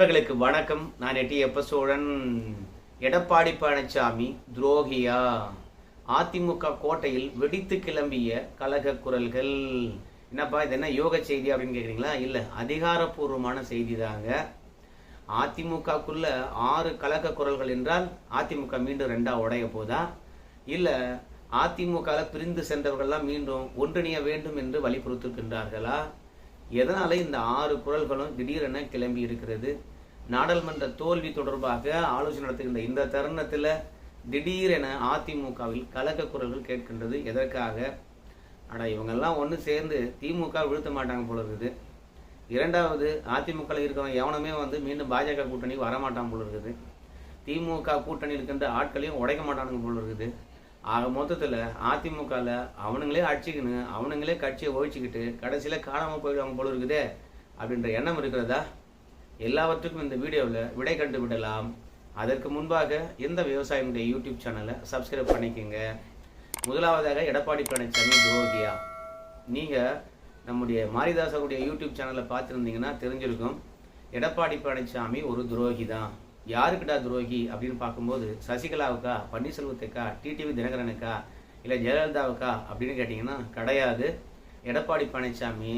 நண்பர்களுக்கு வணக்கம். நான் எட்டி எப்ப சோழன் எடப்பாடி பழனிசாமி துரோகியா? அதிமுக கோட்டையில் வெடித்து கிளம்பிய கலக குரல்கள். என்னப்பா இது என்ன யோக செய்தி அப்படின்னு கேட்குறீங்களா இல்லை அதிகாரப்பூர்வமான செய்தி தாங்க. அதிமுகக்குள்ள ஆறு கலக குரல்கள் என்றால் அதிமுக மீண்டும் ரெண்டா உடைய போதா? இல்லை அதிமுக பிரிந்து சென்றவர்கள்லாம் மீண்டும் ஒன்றிணைய வேண்டும் என்று வலியுறுத்துகின்றார்களா எதனால இந்த ஆறு குரல்களும் திடீரென கிளம்பி இருக்கிறது? நாடாளுமன்ற தோல்வி தொடர்பாக ஆலோசனை நடத்துகின்ற இந்த தருணத்தில் திடீரென அதிமுகவில் கலக்க குரல்கள் கேட்கின்றது. எதற்காக? ஆனால் இவங்கெல்லாம் ஒன்று சேர்ந்து திமுக விழுத்த மாட்டாங்க போல இருக்குது. இரண்டாவது அதிமுகவில் இருக்கிறவங்க எவனுமே வந்து மீண்டும் பாஜக கூட்டணி வரமாட்டான் போல இருக்குது. திமுக கூட்டணி இருக்கின்ற ஆட்களையும் உடைக்க மாட்டானுங்க போல இருக்குது. ஆக மொத்தத்தில் அதிமுகவில் அவனுங்களே அடிச்சுக்கின்னு அவனுங்களே கட்சியை ஒழிச்சுக்கிட்டு கடைசியில் காணாமல் போயிடுவாங்க போல இருக்குதே அப்படின்ற எண்ணம் இருக்கிறதா? எல்லாவற்றுக்கும் இந்த வீடியோவில் விடை கண்டு விடலாம் அதற்கு முன்பாக இந்த விவசாயினுடைய யூடியூப் சேனலை சப்ஸ்கிரைப் பண்ணிக்கோங்க. முதலாவதாக எடப்பாடி பழனிசாமி துரோகியா. நீங்கள் நம்முடைய மாரிதாசனுடைய யூடியூப் சேனலை பார்த்துருந்தீங்கன்னா தெரிஞ்சிருக்கும். எடப்பாடி பழனிசாமி ஒரு துரோகி தான் யாருக்குடா துரோகி அப்படின்னு பார்க்கும்போது சசிகலாவுக்கா பன்னீர்செல்வத்துக்கா டிடிவி தினகரனுக்கா இல்லை ஜெயலலிதாவுக்கா அப்படின்னு கேட்டிங்கன்னா கிடையாது. எடப்பாடி பழனிசாமி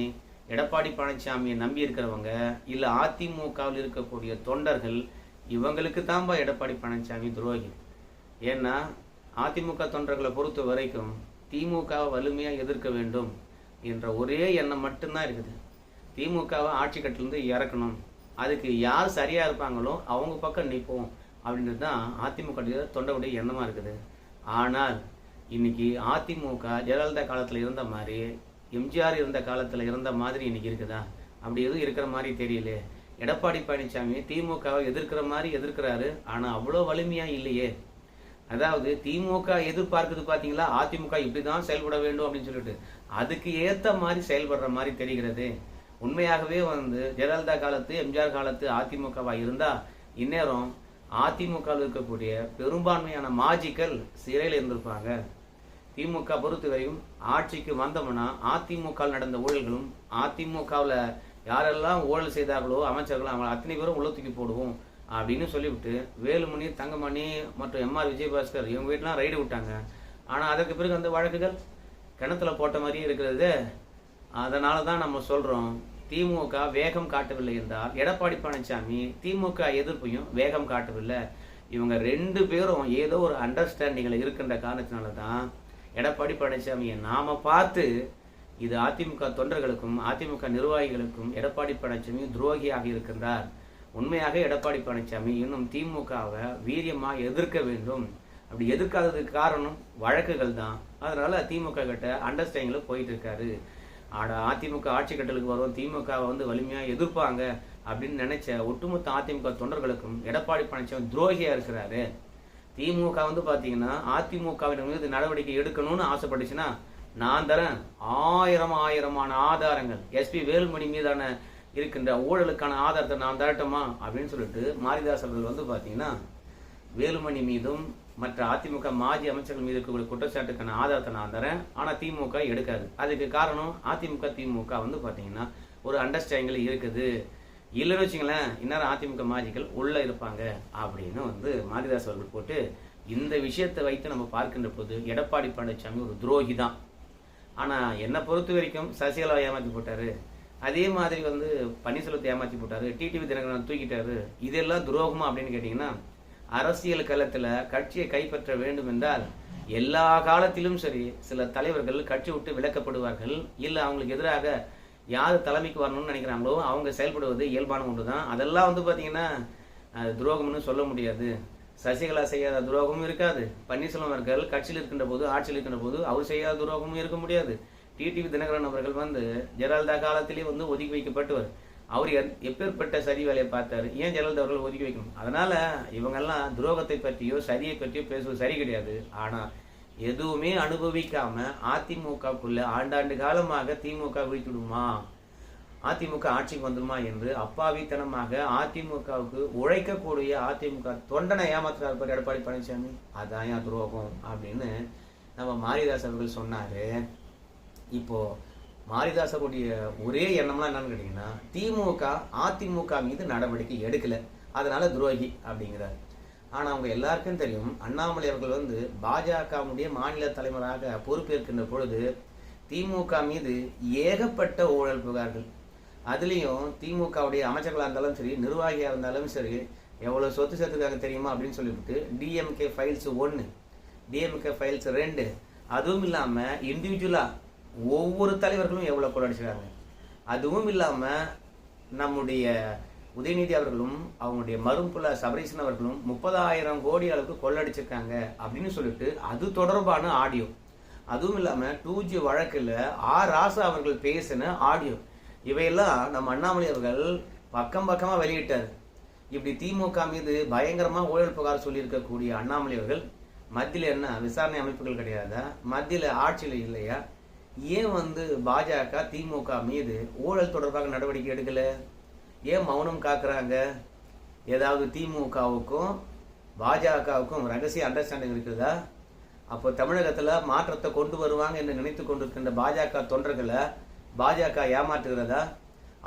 எடப்பாடி பழனிசாமியை நம்பி இருக்கிறவங்க இல்லை அதிமுகவில் இருக்கக்கூடிய தொண்டர்கள் இவங்களுக்கு தான்பா எடப்பாடி பழனிசாமி துரோகி. ஏன்னா அதிமுக தொண்டர்களை பொறுத்த வரைக்கும் திமுகவை வலிமையாக எதிர்க்க வேண்டும் என்ற ஒரே எண்ணம் மட்டும்தான் இருக்குது. திமுகவை ஆட்சி கட்டிலிருந்து இறக்கணும். அதுக்கு யார் சரியாக இருப்பாங்களோ அவங்க பக்கம் நிற்போம் அப்படின்றது தான் அதிமுக தொண்டருடைய எண்ணமாக இருக்குது. ஆனால் இன்னைக்கு அதிமுக ஜெயலலிதா காலத்தில் இருந்த மாதிரி எம்ஜிஆர் இருந்த காலத்தில் இருந்த மாதிரி இன்னைக்கு இருக்குதா? அப்படி எதுவும் இருக்கிற மாதிரி தெரியல எடப்பாடி பழனிசாமி திமுகவை எதிர்க்கிற மாதிரி எதிர்க்கிறாரு. ஆனால் அவ்வளோ வலிமையாக இல்லையே. அதாவது திமுக எதிர்பார்க்குது பார்த்தீங்களா அதிமுக இப்படி தான் செயல்பட வேண்டும் அப்படின்னு சொல்லிட்டு. அதுக்கு ஏற்ற மாதிரி செயல்படுற மாதிரி தெரிகிறது. உண்மையாகவே வந்து ஜெயலலிதா காலத்து எம்ஜிஆர் காலத்து அதிமுகவாக இருந்தால் இந்நேரம் அதிமுகவில் இருக்கக்கூடிய பெரும்பான்மையான மாஜிக்கள் சிறையில் இருந்திருப்பாங்க. திமுக பொறுத்தவரையும் ஆட்சிக்கு வந்தோம்னா அதிமுக நடந்த ஊழல்களும் அதிமுகவில் யாரெல்லாம் ஊழல் செய்தார்களோ அமைச்சர்களோ அவங்க அத்தனை பேரும் உள்ள தூக்கி போடுவோம் அப்படின்னு சொல்லிவிட்டு வேலுமணி தங்கமணி மற்றும் எம்ஆர் விஜயபாஸ்கர் இவங்க வீட்டெலாம் ரைடு விட்டாங்க. ஆனால் அதற்கு பிறகு அந்த வழக்குகள் கிணத்துல போட்ட மாதிரியே இருக்கிறது. அதனால தான் நம்ம சொல்கிறோம் திமுக வேகம் காட்டவில்லை என்றால் எடப்பாடி பழனிசாமி திமுக எதிர்ப்பையும் வேகம் காட்டவில்லை. இவங்க ரெண்டு பேரும் ஏதோ ஒரு அண்டர்ஸ்டாண்டிங்கில் இருக்கின்ற காரணத்தினால தான் எடப்பாடி பழனிசாமியை நாம் பார்த்து இது அதிமுக தொண்டர்களுக்கும் அதிமுக நிர்வாகிகளுக்கும் எடப்பாடி பழனிசாமி துரோகியாக இருக்கின்றார். உண்மையாக எடப்பாடி பழனிசாமி இன்னும் திமுகவை வீரியமாக எதிர்க்க வேண்டும். அப்படி எதிர்க்காததுக்கு காரணம் வழக்குகள் தான். அதனால திமுக கிட்ட அண்டர்ஸ்டாண்டிங்கில் போயிட்டு இருக்காரு. ஆட அதிமுக ஆட்சி கட்டலுக்கு வரும் திமுகவை வந்து வலிமையாக எதிர்ப்பாங்க அப்படின்னு நினைச்ச ஒட்டுமொத்த அதிமுக தொண்டர்களுக்கும் எடப்பாடி பழனிசாமி துரோகியா இருக்கிறாரு. திமுக வந்து பார்த்தீங்கன்னா அதிமுகவின் மீது நடவடிக்கை எடுக்கணும்னு ஆசைப்பட்டுச்சுன்னா நான் தரேன். ஆயிரம் ஆயிரமான ஆதாரங்கள். எஸ்பி வேலுமணி மீதான இருக்கின்ற ஊழலுக்கான ஆதாரத்தை நான் தரட்டுமா? அப்படின்னு சொல்லிட்டு மாரிதாஸ் அவர்கள் வந்து பார்த்தீங்கன்னா வேலுமணி மீதும் மற்ற அதிமுக மாஜி அமைச்சர்கள் மீது இருக்கக்கூடிய குற்றச்சாட்டுக்கான ஆதாரத்தை நான் தரேன். ஆனால் திமுக எடுக்காது. அதுக்கு காரணம் அதிமுக திமுக வந்து பார்த்தீங்கன்னா ஒரு அண்டர்ஸ்டாண்டிங்கில் இருக்குது. இல்லைன்னு வச்சுங்களேன் இந்நேரம் அதிமுக மாஜிகள் உள்ளே இருப்பாங்க அப்படின்னு வந்து மாரிதாஸ் அவர்கள் போட்டு இந்த விஷயத்தை வைத்து நம்ம பார்க்கின்ற போது எடப்பாடி பழனிசாமி ஒரு துரோகி தான். ஆனால் என்னை பொறுத்த வரைக்கும் சசிகலா ஏமாற்றி போட்டாரு. அதே மாதிரி வந்து பன்னீர்செல்வத்தை ஏமாற்றி போட்டார் டிடிவி தினகரன் தூக்கிட்டாரு. இதெல்லாம் துரோகமா அப்படின்னு கேட்டிங்கன்னா அரசியல் களத்தில் கட்சியை கைப்பற்ற வேண்டும் என்றால் எல்லா காலத்திலும் சரி சில தலைவர்கள் கட்சி விட்டு விலக்கப்படுவார்கள். இல்லை அவங்களுக்கு எதிராக யார் தலைமைக்கு வரணும்னு நினைக்கிறாங்களோ அவங்க செயல்படுவது இயல்பான ஒன்று தான் அதெல்லாம் வந்து பார்த்தீங்கன்னா துரோகம்னு சொல்ல முடியாது. சசிகலா செய்யாத துரோகமும் இருக்காது. பன்னீர்செல்வம் அவர்கள் கட்சியில் இருக்கின்ற போது ஆட்சியில் இருக்கின்ற போது அவர் செய்யாத துரோகமும் இருக்க முடியாது. டிடிவி தினகரன் அவர்கள் வந்து ஜெயலலிதா காலத்திலே வந்து ஒதுக்கி வைக்கப்பட்டவர். அவர் எப்பேற்பட்ட சரி வேலையை பார்த்தாரு. ஏன் ஜெயலலிதா அவர்கள் ஒதுக்கி வைக்கணும்? அதனால இவங்கெல்லாம் துரோகத்தை பற்றியோ சரியை பற்றியோ பேசுவது சரி கிடையாது. ஆனால் எதுவுமே அனுபவிக்காம அதிமுகக்குள்ள ஆண்டாண்டு காலமாக திமுக வீழ்த்திடுமா அதிமுக ஆட்சிக்கு வந்துடுமா என்று அப்பாவித்தனமாக அதிமுகவுக்கு உழைக்கக்கூடிய அதிமுக தொண்டனை ஏமாத்துறாரு பாரு எடப்பாடி பழனிசாமி அதான் ஏன் துரோகம் அப்படின்னு நம்ம மாரிதாஸ் அவர்கள் சொன்னாரு. இப்போ மாரிதாசருடைய ஒரே எண்ணம்லாம் என்னன்னு கேட்டீங்கன்னா திமுக அதிமுக மீது நடவடிக்கை எடுக்கல. அதனால துரோகி அப்படிங்கிறார். ஆனால் அவங்க எல்லாருக்கும் தெரியும் அண்ணாமலை அவர்கள் வந்து பாஜகவுடைய மாநில தலைவராக பொறுப்பேற்கின்ற பொழுது திமுக மீது ஏகப்பட்ட ஊழல் புகார்கள். அதுலேயும் திமுகவுடைய அமைச்சர்களாக இருந்தாலும் சரி நிர்வாகியாக இருந்தாலும் சரி எவ்வளோ சொத்து சேர்த்துக்காங்க தெரியுமா அப்படின்னு சொல்லிவிட்டு டிஎம்கே ஃபைல்ஸ் ஒன்று டிஎம்கே ஃபைல்ஸ் ரெண்டு அதுவும் இல்லாமல் இண்டிவிஜுவலாக ஒவ்வொரு தலைவர்களும் எவ்வளோ கொள்ளடிச்சிருக்காங்க அதுவும் இல்லாமல் நம்முடைய உதயநிதி அவர்களும் அவங்களுடைய மரும்புல சபரீசன் அவர்களும் முப்பதாயிரம் கோடி அளவுக்கு கொள்ளடிச்சிருக்காங்க அப்படின்னு சொல்லிட்டு அது தொடர்பான ஆடியோ. அதுவும் இல்லாமல் டூ ஜி வழக்கில் ஆர் ராசா அவர்கள் பேசின ஆடியோ. இவையெல்லாம் நம்ம அண்ணாமலை அவர்கள் பக்கம் பக்கமாக வெளியிட்டார். இப்படி திமுக மீது பயங்கரமாக ஊழல் புகார் சொல்லியிருக்கக்கூடிய அண்ணாமலை அவர்கள் மத்தியில் என்ன விசாரணை அமைப்புகள் கிடையாதா? மத்தியில் ஆட்சியில் இல்லையா? ஏன் வந்து பாஜக திமுக மீது ஊழல் தொடர்பாக நடவடிக்கை எடுக்கலை? ஏன் மௌனம் காக்குறாங்க? ஏதாவது திமுகவுக்கும் பாஜகவுக்கும் ரகசிய அண்டர்ஸ்டாண்டிங் இருக்குதா? அப்போ தமிழகத்தில் மாற்றத்தை கொண்டு வருவாங்க என்று நினைத்து கொண்டிருக்கின்ற பாஜக தொண்டர்களை பாஜக ஏமாற்றுகிறதா?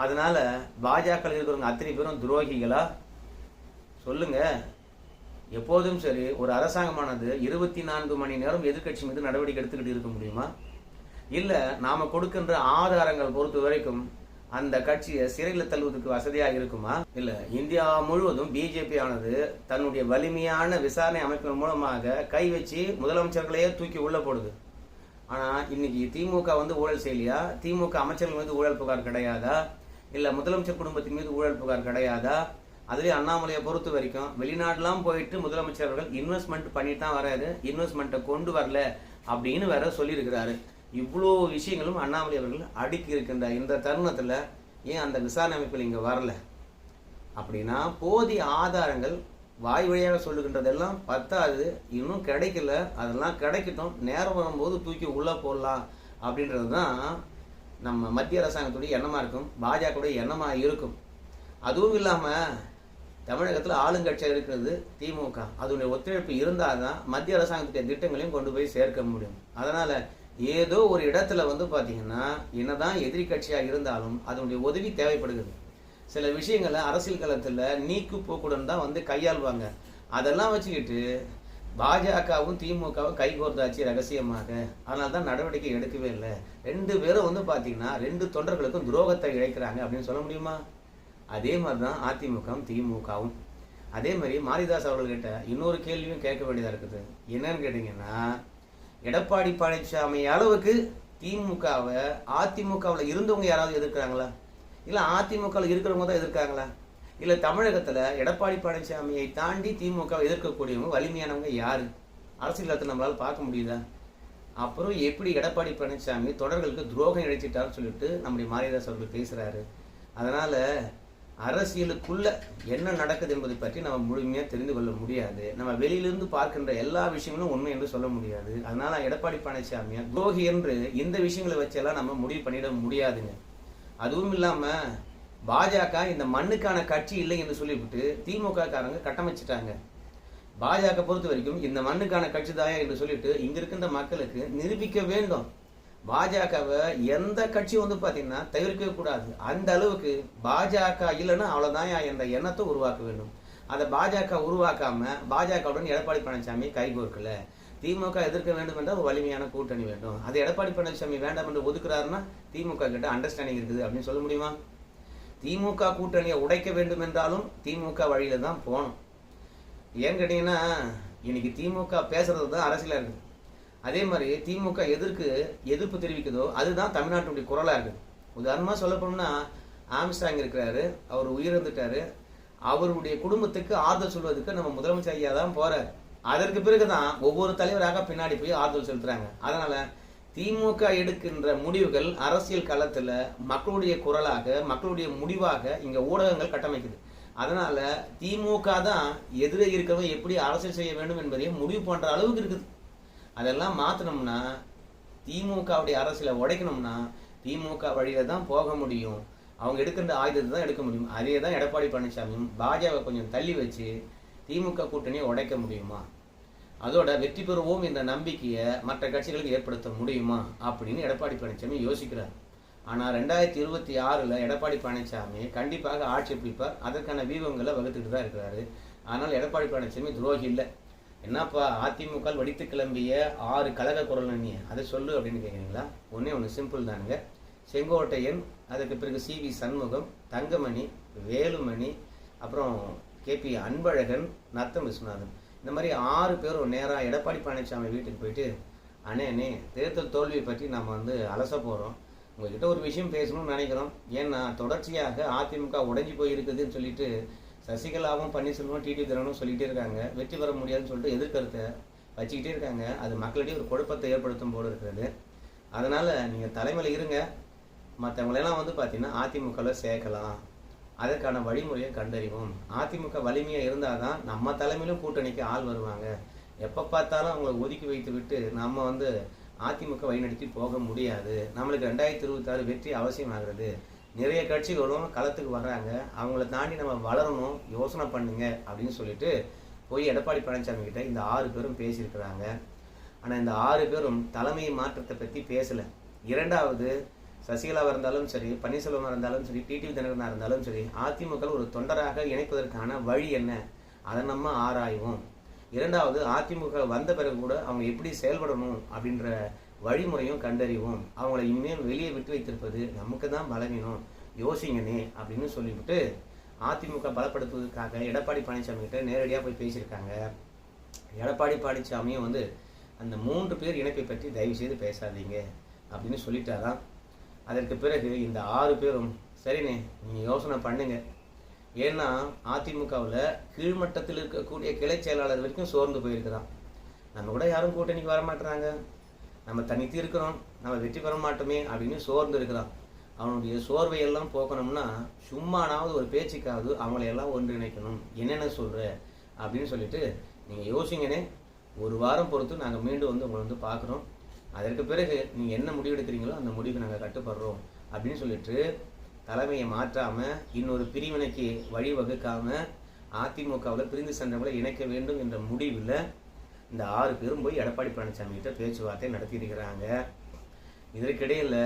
அதனால் பாஜக இருக்கிறவங்க அத்தனை பேரும் துரோகிகளா? சொல்லுங்க. எப்போதும் சரி ஒரு அரசாங்கமானது இருபத்தி நான்கு மணி நேரம் எதிர்க்கட்சி மீது நடவடிக்கை எடுத்துக்கிட்டு இருக்க முடியுமா? இல்லை நாம் கொடுக்கின்ற ஆதாரங்கள் பொறுத்த வரைக்கும் அந்த கட்சியை சிறையில் தள்ளுவதற்கு வசதியாக இருக்குமா? இல்ல இந்தியா முழுவதும் பிஜேபி ஆனது தன்னுடைய வலிமையான விசாரணை அமைப்பின் மூலமாக கை வச்சு முதலமைச்சர்களையே தூக்கி உள்ள போடுது. ஆனா இன்னைக்கு திமுக வந்து ஊழல் செய்யலையா திமுக அமைச்சர்கள் மீது ஊழல் புகார் கிடையாதா? இல்ல முதலமைச்சர் குடும்பத்தின் மீது ஊழல் புகார் கிடையாதா? அதுலேயே அண்ணாமலையை பொறுத்த வரைக்கும் வெளிநாடுலாம் போயிட்டு முதலமைச்சர்கள் இன்வெஸ்ட்மெண்ட் பண்ணிட்டு தான் வராது இன்வெஸ்ட்மெண்ட்டை கொண்டு வரல அப்படின்னு வேற சொல்லியிருக்கிறாரு. இவ்வளோ விஷயங்களும் அண்ணாமலை அவர்கள் அடுக்கி இருக்கின்ற இந்த தருணத்தில் ஏன் அந்த விசாரணை அமைப்பில் இங்கே வரல? அப்படின்னா போதிய ஆதாரங்கள் வாய் வழியாக சொல்லுகின்றதெல்லாம் பத்தாது இன்னும் கிடைக்கல அதெல்லாம் கிடைக்கட்டும் நேரம் வரும்போது தூக்கி உள்ளே போடலாம் அப்படின்றது தான் நம்ம மத்திய அரசாங்கத்துடைய எண்ணமாக இருக்கும் பாஜகவுடைய எண்ணமாக இருக்கும். அதுவும் இல்லாமல் தமிழகத்தில் ஆளுங்கட்சியாக இருக்கிறது திமுக. அதனுடைய ஒத்துழைப்பு இருந்தால் தான் மத்திய அரசாங்கத்துடைய திட்டங்களையும் கொண்டு போய் சேர்க்க முடியும். அதனால் ஏதோ ஒரு இடத்துல வந்து பார்த்தீங்கன்னா என்னதான் எதிரி கட்சியாக இருந்தாலும் அதனுடைய உதவி தேவைப்படுகிறது. சில விஷயங்களை அரசியல் களத்தில் நீக்கு போக்குடன் தான் வந்து கையாள்வாங்க. அதெல்லாம் வச்சுக்கிட்டு பாஜகவும் திமுகவும் கைகோர்த்தாச்சு ரகசியமாக. அதனால தான் நடவடிக்கை எடுக்கவே இல்லை. ரெண்டு பேரும் வந்து பார்த்தீங்கன்னா ரெண்டு தொண்டர்களுக்கும் துரோகத்தை இழைக்கிறாங்க அப்படின்னு சொல்ல முடியுமா? அதே மாதிரி தான் அதிமுகவும் திமுகவும். அதே மாதிரி மாரிதாஸ் அவர்கள்கிட்ட இன்னொரு கேள்வியும் கேட்க வேண்டியதாக இருக்குது. என்னன்னு கேட்டிங்கன்னா எடப்பாடி பழனிசாமி அளவுக்கு திமுகவை அதிமுகவில் இருந்தவங்க யாராவது எதிர்க்கிறாங்களா? இல்லை அதிமுகவில் இருக்கிறவங்க தான் எதிர்க்கிறாங்களா? இல்லை தமிழகத்தில் எடப்பாடி பழனிசாமியை தாண்டி திமுகவை எதிர்க்கக்கூடியவங்க வலிமையானவங்க யார்? அரசியலத்தை நம்மளால் பார்க்க முடியுதா? அப்புறம் எப்படி எடப்பாடி பழனிசாமி தொடர்களுக்கு துரோகம் இழைச்சிட்டாருன்னு சொல்லிட்டு நம்முடைய மாரியதாஸ் அவர்கள் பேசுகிறாரு அதனால் அரசியலுக்குள்ள என்ன நடக்குது என்பதை பற்றி நம்ம முழுமையாக தெரிந்து கொள்ள முடியாது. நம்ம வெளியிலிருந்து பார்க்கின்ற எல்லா விஷயங்களும் உண்மை என்று சொல்ல முடியாது. அதனால எடப்பாடி பழனிசாமி துரோகி என்று இந்த விஷயங்களை வச்செல்லாம் நம்ம முடிவு பண்ணிட முடியாதுங்க. அதுவும் இல்லாம பாஜக இந்த மண்ணுக்கான கட்சி இல்லை என்று சொல்லிவிட்டு திமுக காரங்க கட்டமைச்சிட்டாங்க. பாஜக பொறுத்த வரைக்கும் இந்த மண்ணுக்கான கட்சி தாயா என்று சொல்லிட்டு இங்க இருக்கின்ற மக்களுக்கு நிரூபிக்க வேண்டும். பாஜகவை எந்த கட்சி வந்து பார்த்தீங்கன்னா தவிர்க்கவே கூடாது. அந்த அளவுக்கு பாஜக இல்லைன்னா அவ்வளோதான் என்ற எண்ணத்தை உருவாக்க வேண்டும். அதை பாஜக உருவாக்காம பாஜகவுடன் எடப்பாடி பழனிசாமி கைகோர்க்கல திமுக எதிர்க்க வேண்டும் என்றால் ஒரு வலிமையான கூட்டணி வேண்டும். அது எடப்பாடி பழனிசாமி வேண்டாம் என்று ஒதுக்குறாருன்னா திமுக கிட்ட அண்டர்ஸ்டாண்டிங் இருக்குது அப்படின்னு சொல்ல முடியுமா? திமுக கூட்டணியை உடைக்க வேண்டும் என்றாலும் திமுக வழியில தான் போகணும். ஏன்னு கேட்டீங்கன்னா இன்னைக்கு திமுக பேசுறது தான் அரசியலாக இருக்குது அதே மாதிரி திமுக எதற்கு எதிர்ப்பு தெரிவிக்குதோ அதுதான் தமிழ்நாட்டுடைய குரலாக இருக்குது. உதாரணமாக சொல்ல போனோம்னா ஆம்ஸ்டாங் இருக்கிறாரு அவர் உயிரிழந்துட்டாரு. அவருடைய குடும்பத்துக்கு ஆறுதல் சொல்வதற்கு நம்ம முதலமைச்சர் ஐயா தான் போறாரு. அதற்கு பிறகுதான் ஒவ்வொரு தலைவராக பின்னாடி போய் ஆறுதல் செலுத்துறாங்க. அதனால திமுக எடுக்கின்ற முடிவுகள் அரசியல் களத்தில் மக்களுடைய குரலாக மக்களுடைய முடிவாக இங்க ஊடகங்கள் கட்டமைக்குது. அதனால திமுக தான் எதிரே இருக்கிறவங்க எப்படி அரசியல் செய்ய வேண்டும் என்பதையும் முடிவு பண்ற அளவுக்கு இருக்குது. அதெல்லாம் மாற்றினோம்னா திமுகவுடைய அரசியலை உடைக்கணும்னா திமுக வழியில தான் போக முடியும். அவங்க எடுக்கின்ற ஆயுதத்தை தான் எடுக்க முடியும். அதே தான் எடப்பாடி பழனிசாமியும் பாஜக கொஞ்சம் தள்ளி வச்சு திமுக கூட்டணியை உடைக்க முடியுமா? அதோட வெற்றி பெறுவோம் என்ற நம்பிக்கையை மற்ற கட்சிகளுக்கு ஏற்படுத்த முடியுமா? அப்படின்னு எடப்பாடி பழனிசாமி யோசிக்கிறார். ஆனால் ரெண்டாயிரத்தி இருபத்தி ஆறில் எடப்பாடி பழனிசாமி கண்டிப்பாக ஆட்சி பிடிப்பார். அதற்கான வீவங்களை வகுத்துட்டு தான் இருக்கிறாரு. ஆனால் எடப்பாடி பழனிசாமி துரோகி இல்லை. என்னப்பா அதிமுக வடித்து கிளம்பிய ஆறு கழக குரல் நீ அதை சொல்லு அப்படின்னு கேட்குறீங்களா ஒன்றே ஒன்று சிம்பிள் தானுங்க. செங்கோட்டையன் அதுக்கு பிறகு சி வி சண்முகம் தங்கமணி வேலுமணி அப்புறம் கேபி அன்பழகன் நத்தம் விஸ்வநாதன். இந்த மாதிரி ஆறு பேரும் நேராக எடப்பாடி பழனிசாமி வீட்டுக்கு போயிட்டு அண்ணே அண்ணே தேர்தல் தோல்வியை பற்றி நம்ம வந்து அலச போகிறோம் உங்ககிட்ட ஒரு விஷயம் பேசணும்னு நினைக்கிறோம். ஏன்னா தொடர்ச்சியாக அதிமுக உடஞ்சி போயிருக்குதுன்னு சொல்லிட்டு சசிகலாவும் பன்னீர்செல்வம் டிடி தினனும் சொல்லிகிட்டே இருக்காங்க. வெற்றி பெற முடியாதுன்னு சொல்லிட்டு எதிர்கருத்தை வச்சுக்கிட்டே இருக்காங்க. அது மக்களிடையே ஒரு குழப்பத்தை ஏற்படுத்தும் போல இருக்கிறது. அதனால் நீங்கள் தலைமையில் இருங்க. மற்றவங்களெல்லாம் வந்து பார்த்தீங்கன்னா அதிமுகவில் சேர்க்கலாம். அதற்கான வழிமுறையை கண்டறிவோம். அதிமுக வலிமையாக இருந்தால் தான் நம்ம தலைமையிலும் கூட்டணிக்கு ஆள் வருவாங்க. எப்போ பார்த்தாலும் அவங்கள ஒதுக்கி வைத்து விட்டு நம்ம வந்து அதிமுக வழிநடத்தி போக முடியாது. நம்மளுக்கு ரெண்டாயிரத்தி இருபத்தாறு வெற்றி அவசியமாகிறது. நிறைய கட்சிகளும் களத்துக்கு வர்றாங்க. அவங்கள தாண்டி நம்ம வளரணும் யோசனை பண்ணுங்க அப்படின்னு சொல்லிட்டு போய் எடப்பாடி பழனிசாமி கிட்ட இந்த ஆறு பேரும் பேசியிருக்கிறாங்க. ஆனால் இந்த ஆறு பேரும் தலைமை மாற்றத்தை பற்றி பேசலை. இரண்டாவது சசிகலாவாக இருந்தாலும் சரி பன்னீர்செல்வமாக இருந்தாலும் சரி டிடிவி தினகரனாக இருந்தாலும் சரி அதிமுக ஒரு தொண்டராக இணைப்பதற்கான வழி என்ன? அதை நம்ம ஆராய்வோம். இரண்டாவது அதிமுக வந்த பிறகு கூட அவங்க எப்படி செயல்படணும் அப்படின்ற வழிமுறையும் கண்டறிவோம். அவங்கள இனிமேல் வெளியே விட்டு வைத்திருப்பது நமக்கு தான் பலவீனம். யோசிங்கனே அப்படின்னு சொல்லிவிட்டு அதிமுக பலப்படுத்துவதற்காக எடப்பாடி பழனிசாமி கிட்ட நேரடியாக போய் பேசியிருக்காங்க. எடப்பாடி பழனிசாமியும் வந்து அந்த மூன்று பேர் இணைப்பை பற்றி தயவு செய்து பேசாதீங்க அப்படின்னு சொல்லிட்டாராம். அதற்கு பிறகு இந்த ஆறு பேரும் சரிண்ணே நீங்கள் யோசனை பண்ணுங்க. ஏன்னா அதிமுகவில் கீழ்மட்டத்தில் இருக்கக்கூடிய கிளை செயலாளர் வரைக்கும் சோர்ந்து போயிருக்கிறான். நம்ம கூட யாரும் கூட்டணிக்கு வர மாட்டுறாங்க நம்ம தனித்து இருக்கிறோம் நம்ம வெற்றி பெற மாட்டோமே அப்படின்னு சோர்ந்து இருக்கிறான். அவனுடைய சோர்வை எல்லாம் போக்கணும்னா சும்மானாவது ஒரு பேச்சுக்காவது அவங்களையெல்லாம் ஒன்றிணைக்கணும். என்னென்ன சொல்கிற அப்படின்னு சொல்லிட்டு நீங்கள் யோசிங்கனே ஒரு வாரம் பொறுத்து நாங்கள் மீண்டும் வந்து உங்களை வந்து பார்க்குறோம். அதற்கு பிறகு நீங்கள் என்ன முடிவு எடுக்கிறீங்களோ அந்த முடிவை நாங்கள் கட்டுப்படுறோம் அப்படின்னு சொல்லிட்டு தலைமையை மாற்றாமல் இன்னொரு பிரிவினைக்கு வழிவகுக்காமல் அதிமுகவில் பிரிந்து சென்றவங்களை இணைக்க வேண்டும் என்ற முடிவில் இந்த ஆறு பேரும் போய் எடப்பாடி பழனிசாமி கிட்ட பேச்சுவார்த்தை நடத்தியிருக்கிறாங்க இதற்கிடையில்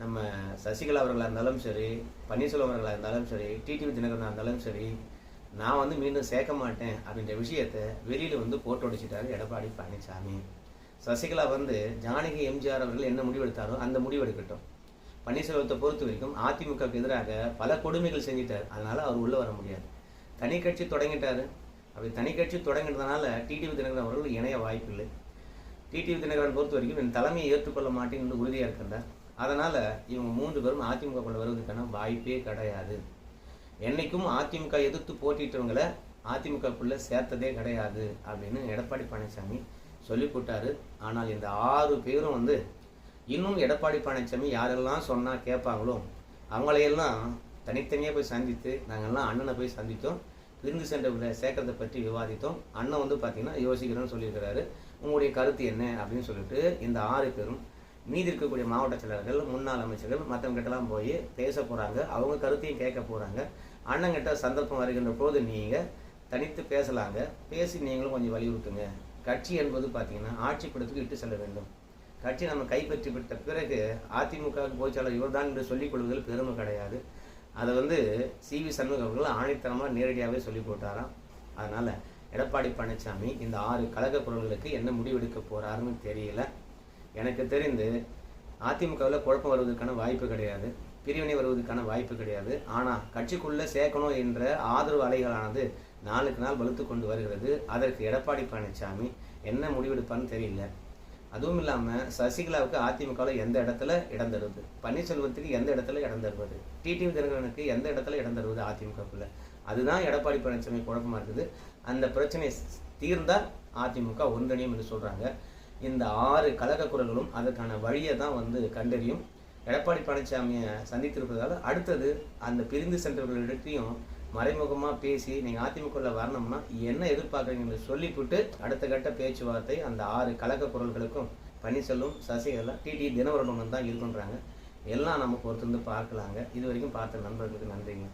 நம்ம சசிகலா அவர்களாக இருந்தாலும் சரி பன்னீர்செல்வம் அவர்களாக இருந்தாலும் சரி டிடிவி தினகரனாக இருந்தாலும் சரி நான் வந்து மீண்டும் சேர்க்க மாட்டேன் அப்படின்ற விஷயத்த வெளியில் வந்து போட்டு அடிச்சிட்டாரு எடப்பாடி பழனிசாமி. சசிகலா வந்து ஜானகி எம்ஜிஆர் அவர்கள் என்ன முடிவெடுத்தாரோ அந்த முடிவெடுக்கட்டும் பன்னீர்செல்வத்தை பொறுத்த வரைக்கும் அதிமுகவுக்கு எதிராக பல கொடுமைகள் செஞ்சிட்டார். அதனால் அவர் உள்ளே வர முடியாது. தனி கட்சி தொடங்கிட்டாரு. அப்படி தனி கட்சி தொடங்கினதுனால டிடிவி தினகரன் அவர்கள் இணைய வாய்ப்பில்லை. டிடிவி தினகரன் பொறுத்த வரைக்கும் என் தலைமையை ஏற்றுக்கொள்ள மாட்டேன் என்று உறுதியாக இருக்கின்றார். அதனால் இவங்க மூன்று பேரும் அதிமுக கொண்டு வருவதற்கான வாய்ப்பே கிடையாது. என்னைக்கும் அதிமுக எதிர்த்து போட்டிட்டவங்களை அதிமுகக்குள்ளே சேர்த்ததே கிடையாது அப்படின்னு எடப்பாடி பழனிசாமி சொல்லி போட்டாரு ஆனால் இந்த ஆறு பேரும் வந்து இன்னும் எடப்பாடி பழனிசாமி யாரெல்லாம் சொன்னால் கேட்பாங்களோ அவங்களையெல்லாம் தனித்தனியாக போய் சந்தித்து நாங்கள்லாம் அண்ணனை போய் சந்தித்தோம். விருந்து சென்றவர்களை சேர்க்கறதை பற்றி விவாதித்தோம். அண்ணன் வந்து பார்த்தீங்கன்னா யோசிக்கிறேன்னு சொல்லியிருக்கிறாரு. உங்களுடைய கருத்து என்ன அப்படின்னு சொல்லிட்டு இந்த ஆறு பேரும் மீதி இருக்கக்கூடிய மாவட்ட செயலர்கள் முன்னாள் அமைச்சர்கள் மற்றவங்கிட்டலாம் போய் பேச போகிறாங்க அவங்க கருத்தையும் கேட்க போகிறாங்க அண்ணங்கிட்ட சந்தர்ப்பம் வருகின்ற போது நீங்கள் தனித்து பேசலாங்க. பேசி நீங்களும் கொஞ்சம் வலியுறுத்துங்க. கட்சி என்பது பார்த்தீங்கன்னா ஆட்சி படத்துக்கு இட்டு செல்ல வேண்டும். கட்சி நம்ம கைப்பற்றி விட்ட பிறகு அதிமுக பொதுச்செயலாளர் இவர்தான் என்று சொல்லிக் கொள்வதில் பெருமை கிடையாது. அதை வந்து சி வி சண்முகம் அவர்கள் ஆணைத்தனமாக நேரடியாகவே சொல்லி போட்டாராம். அதனால் எடப்பாடி பழனிசாமி இந்த ஆறு கழக குரல்களுக்கு என்ன முடிவெடுக்க போகிறாருன்னு தெரியல. எனக்கு தெரிந்து அதிமுகவில் குழப்பம் வருவதற்கான வாய்ப்பு கிடையாது பிரிவினை வருவதற்கான வாய்ப்பு கிடையாது. ஆனால் கட்சிக்குள்ளே சேர்க்கணும் என்ற ஆதரவு அலைகளானது நாளுக்கு நாள் வலுத்து கொண்டு வருகிறது. அதற்கு எடப்பாடி பழனிசாமி என்ன முடிவெடுப்பான்னு தெரியல. அதுவும் இல்லாமல் சசிகலாவுக்கு அதிமுகவில் எந்த இடத்துல இடம் தருவது? பன்னீர்செல்வத்துக்கு எந்த இடத்துல இடம் தருவது? டிடிவி தினகரனுக்கு எந்த இடத்துல இடம் தருவது அதிமுகக்குள்ள அதுதான் எடப்பாடி பழனிசாமி குழப்பமாக இருக்குது. அந்த பிரச்சனை தீர்ந்தால் அதிமுக ஒன்றிணையும் என்று சொல்கிறாங்க இந்த ஆறு கழக குரல்களும் அதற்கான வழியை தான் வந்து கண்டறியும். எடப்பாடி பழனிசாமியை சந்தித்திருப்பதால் அடுத்தது அந்த பிரிந்து சென்றவர்களிடத்தையும் மறைமுகமாக பேசி நீங்கள் அதிமுகவில் வரணும்னா என்ன எதிர்பார்க்குறீங்கன்னு சொல்லிவிட்டு அடுத்த கட்ட பேச்சுவார்த்தை அந்த ஆறு கழக குரல்களுக்கும் பன்னீர்செல்வம் சசிகலா டிடி தினவரனும் தான் இருக்குன்றாங்க. எல்லாம் நம்ம பொறுத்திருந்து பார்க்கலாங்க. இது வரைக்கும் பார்த்த நண்பர்களுக்கு நன்றிங்க.